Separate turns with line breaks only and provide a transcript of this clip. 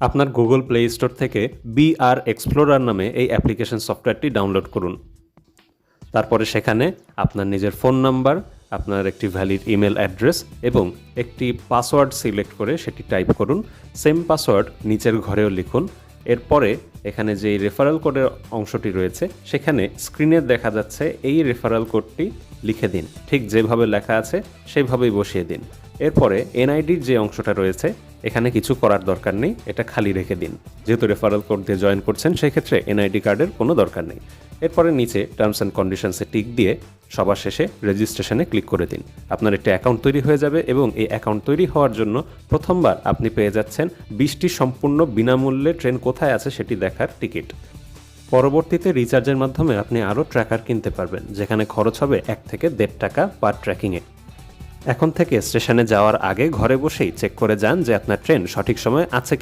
আপনার Google Play Store থেকে BR explorer নামে এই অ্যাপ্লিকেশন সফটওয়্যারটি ডাউনলোড করুন। তারপরে সেখানে আপনার নিজের ফোন নাম্বার আপনার একটি ভ্যালিড ইমেল অ্যাড্রেস এবং একটি পাসওয়ার্ড সিলেক্ট করে সেটি টাইপ করুন। সেম পাসওয়ার্ড নিচের ঘরেও লিখুন। এরপরে এখানে যে রেফারেল কোডের অংশটি রয়েছে, সেখানে স্ক্রিনে দেখা যাচ্ছে এই রেফারেল কোডটি লিখে দিন। ঠিক যেভাবে লেখা আছে সেইভাবেই বসিয়ে দিন। এরপরে এনআইডির যে অংশটা রয়েছে, এখানে কিছু করার দরকার নেই, এটা খালি রেখে দিন। যেহেতু রেফারেল কোড দিয়ে জয়েন করছেন, সেক্ষেত্রে এনআইডি কার্ডের কোনো দরকার নেই। এরপরে নিচে টার্মস অ্যান্ড কন্ডিশনসে টিক দিয়ে সবার শেষে রেজিস্ট্রেশনে ক্লিক করে দিন। আপনার একটি অ্যাকাউন্ট তৈরি হয়ে যাবে এবং এই অ্যাকাউন্ট তৈরি হওয়ার জন্য প্রথমবার আপনি পেয়ে যাচ্ছেন বিশটি সম্পূর্ণ বিনামূল্যে ট্রেন কোথায় আছে সেটি দেখার টিকিট পরবর্তীতে রিচার্জের মাধ্যমে আপনি আরও ট্র্যাকার কিনতে পারবেন, যেখানে খরচ হবে এক থেকে দেড় টাকা পার ট্র্যাকিংয়ে এখন থেকে স্টেশনে যাওয়ার আগে ঘরে বসেই চেক করে যান যে আপনার ট্রেন সঠিক সময় আছে